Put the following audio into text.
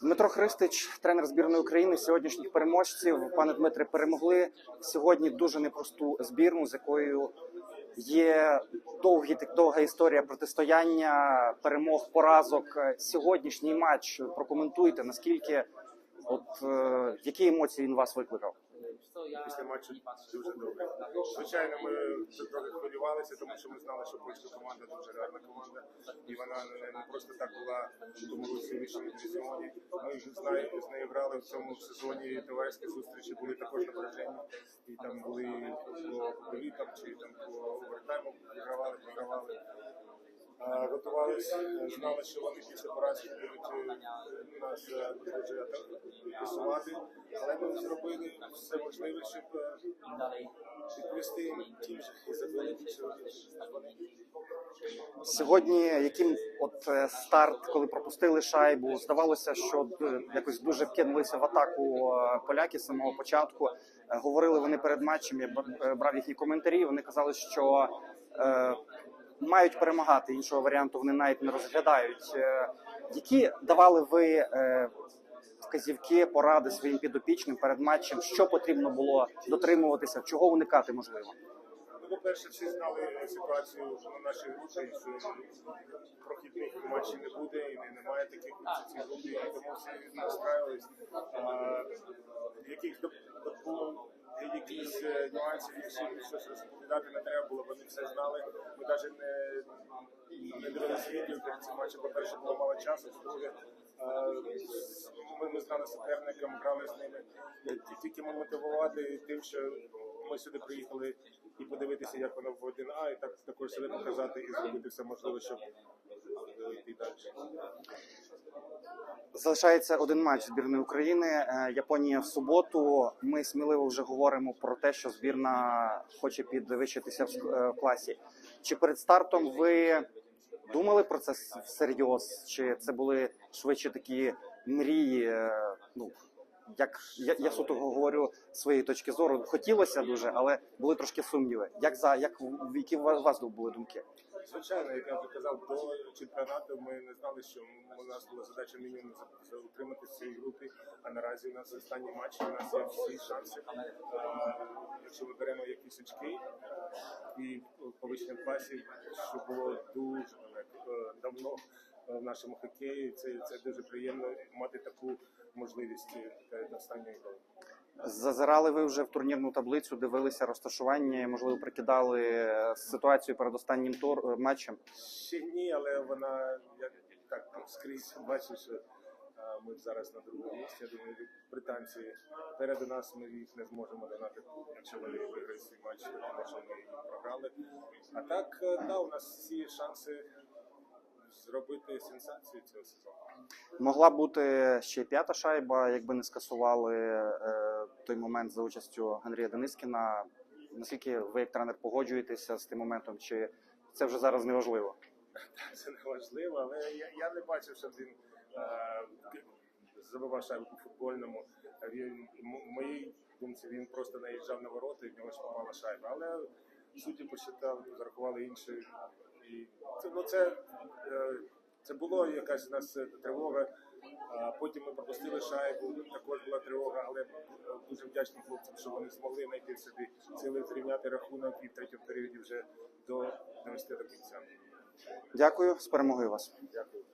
Дмитро Христич, тренер збірної України, сьогоднішніх переможців. Пане Дмитре, перемогли сьогодні дуже непросту збірну, з якою є довгі довга історія протистояння, перемог, поразок. Сьогоднішній матч прокоментуйте, наскільки от е, які емоції він вас викликав? Після матчу дуже добре. Звичайно, ми трохи хвилювалися, тому що ми знали, що польська команда дуже гарна команда, і вона не просто так була в тому році дивізіоні. Ми з нею, грали в цьому сезоні товариські зустрічі, були також напряжені, і там були по літам чи там по овертайму вигравали, програвали. Готувалися, знали, що вони після поразки будуть е, нас е, дуже але ми зробили все можливе, щоб е, відповісти тим же і більше Сьогодні яким от е, старт, коли пропустили шайбу, здавалося, що якось дуже кинулися в атаку поляки з самого початку. Говорили вони перед матчем. Я брав їхні коментарі. Вони казали, що е, мають перемагати. Іншого варіанту вони навіть не розглядають. Які давали ви е, вказівки, поради своїм підопічним перед матчем? Що потрібно було дотримуватися, чого уникати можливо? Ну, по-перше, всі знали ситуацію на нашій групі, що прохідних матчів не буде, і немає таких групі, і тому всі настраювались. А, Яких доп- якісь е, нюансів, якщо щось розповідати не треба було, вони все знали. Ми навіть не, не дивилися відео перед цим матчем, по-перше, було мало часу, по-друге, а, ми не знали суперникам, грали з ними. Е, Тільки ми мотивувати тим, що ми сюди приїхали і подивитися, як воно в 1А, і так також себе показати і зробити все можливе, щоб е, йти далі. Залишається один матч збірної України. Е, Японія в суботу. Ми сміливо вже говоримо про те, що збірна хоче підвищитися в е, класі. Чи перед стартом ви думали про це всерйоз? Чи це були швидше такі мрії? Е, Ну як я, я суто говорю своєї точки зору, хотілося дуже, але були трошки сумніви. Як за як в- які у вас були думки? Звичайно, як я вже казав, до чемпіонату ми не знали, що у нас була задача мінімум за- за утримати в цій групі. А наразі у нас останні матчі, у нас є всі шанси. Якщо ми беремо якісь очки і повищення класів, що було дуже е, давно в нашому хокеї, це, це дуже приємно мати таку можливість перед останньою грою. Зазирали ви вже в турнірну таблицю, дивилися розташування, можливо, прикидали е, ситуацію перед останнім тур е, матчем. Ще ні, але вона як так скрізь бачить, що ми зараз на другому місці. Я думаю, британці перед нас ми їх не зможемо догнати, якщо вони виграють свій матч, тому що ми програли. А так, е, да, у нас всі шанси зробити сенсацію цього сезону. Могла бути ще п'ята шайба, якби не скасували е, той момент за участю Андрія Денискіна. Наскільки ви як тренер погоджуєтеся з тим моментом, чи це вже зараз не важливо? Це не важливо, але я, я не бачив, щоб він е, забивав шайбу по футбольному. Він в моїй думці він просто наїжджав на ворота і в нього ж попала шайба. Але судді посчитали, зарахували інші. І це, ну, це, е, це було якась у нас е, тривога. А потім ми пропустили шайбу, також була тривога, але е, дуже вдячні хлопцям, що вони змогли знайти в собі сили зрівняти рахунок і в третьому періоді вже до довести до кінця. Дякую з перемогою вас. Дякую.